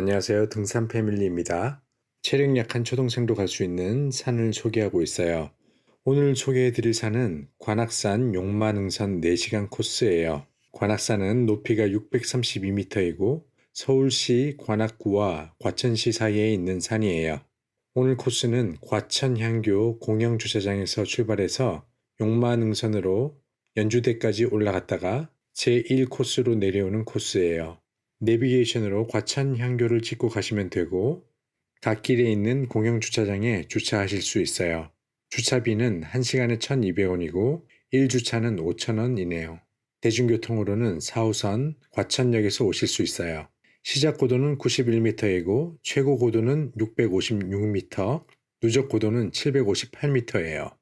안녕하세요. 등산 패밀리입니다. 체력 약한 초등생도 갈 수 있는 산을 소개하고 있어요. 오늘 소개해 드릴 산은 관악산 용마능선 4시간 코스예요. 관악산은 높이가 632m이고 서울시 관악구와 과천시 사이에 있는 산이에요. 오늘 코스는 과천향교 공영주차장에서 출발해서 용마능선으로 연주대까지 올라갔다가 제1코스로 내려오는 코스예요. 내비게이션으로 과천 향교를 찍고 가시면 되고 갓길에 있는 공영 주차장에 주차하실 수 있어요. 주차비는 1시간에 1,200원이고 1주차는 5,000원이네요. 대중교통으로는 4호선 과천역에서 오실 수 있어요. 시작 고도는 91m이고 최고 고도는 656m, 누적 고도는 758m예요.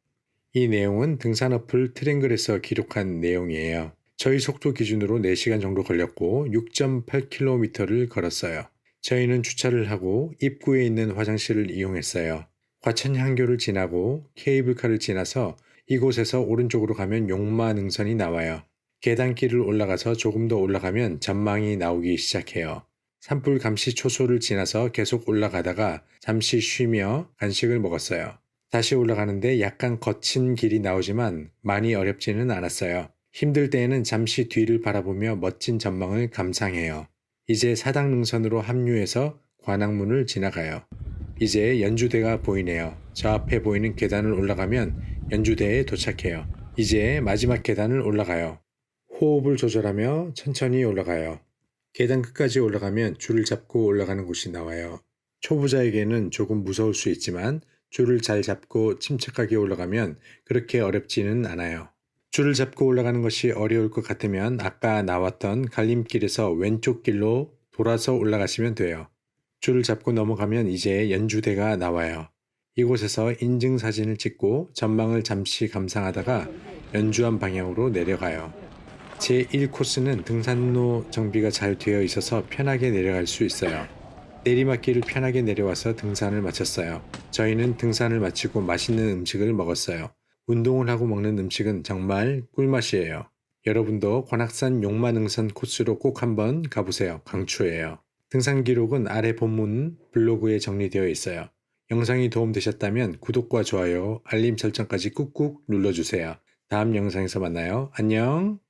이 내용은 등산 어플 트랭글에서 기록한 내용이에요. 저희 속도 기준으로 4시간 정도 걸렸고 6.8km를 걸었어요. 저희는 주차를 하고 입구에 있는 화장실을 이용했어요. 과천향교를 지나고 케이블카를 지나서 이곳에서 오른쪽으로 가면 용마 능선이 나와요. 계단길을 올라가서 조금 더 올라가면 전망이 나오기 시작해요. 산불 감시 초소를 지나서 계속 올라가다가 잠시 쉬며 간식을 먹었어요. 다시 올라가는데 약간 거친 길이 나오지만 많이 어렵지는 않았어요. 힘들 때에는 잠시 뒤를 바라보며 멋진 전망을 감상해요. 이제 사당능선으로 합류해서 관악문을 지나가요. 이제 연주대가 보이네요. 저 앞에 보이는 계단을 올라가면 연주대에 도착해요. 이제 마지막 계단을 올라가요. 호흡을 조절하며 천천히 올라가요. 계단 끝까지 올라가면 줄을 잡고 올라가는 곳이 나와요. 초보자에게는 조금 무서울 수 있지만 줄을 잘 잡고 침착하게 올라가면 그렇게 어렵지는 않아요. 줄을 잡고 올라가는 것이 어려울 것 같으면 아까 나왔던 갈림길에서 왼쪽 길로 돌아서 올라가시면 돼요. 줄을 잡고 넘어가면 이제 연주대가 나와요. 이곳에서 인증 사진을 찍고 전망을 잠시 감상하다가 연주한 방향으로 내려가요. 제 1코스는 등산로 정비가 잘 되어 있어서 편하게 내려갈 수 있어요. 내리막길을 편하게 내려와서 등산을 마쳤어요. 저희는 등산을 마치고 맛있는 음식을 먹었어요. 운동을 하고 먹는 음식은 정말 꿀맛이에요. 여러분도 관악산 용마능선 코스로 꼭 한번 가보세요. 강추해요. 등산 기록은 아래 본문 블로그에 정리되어 있어요. 영상이 도움되셨다면 구독과 좋아요, 알림 설정까지 꾹꾹 눌러주세요. 다음 영상에서 만나요. 안녕!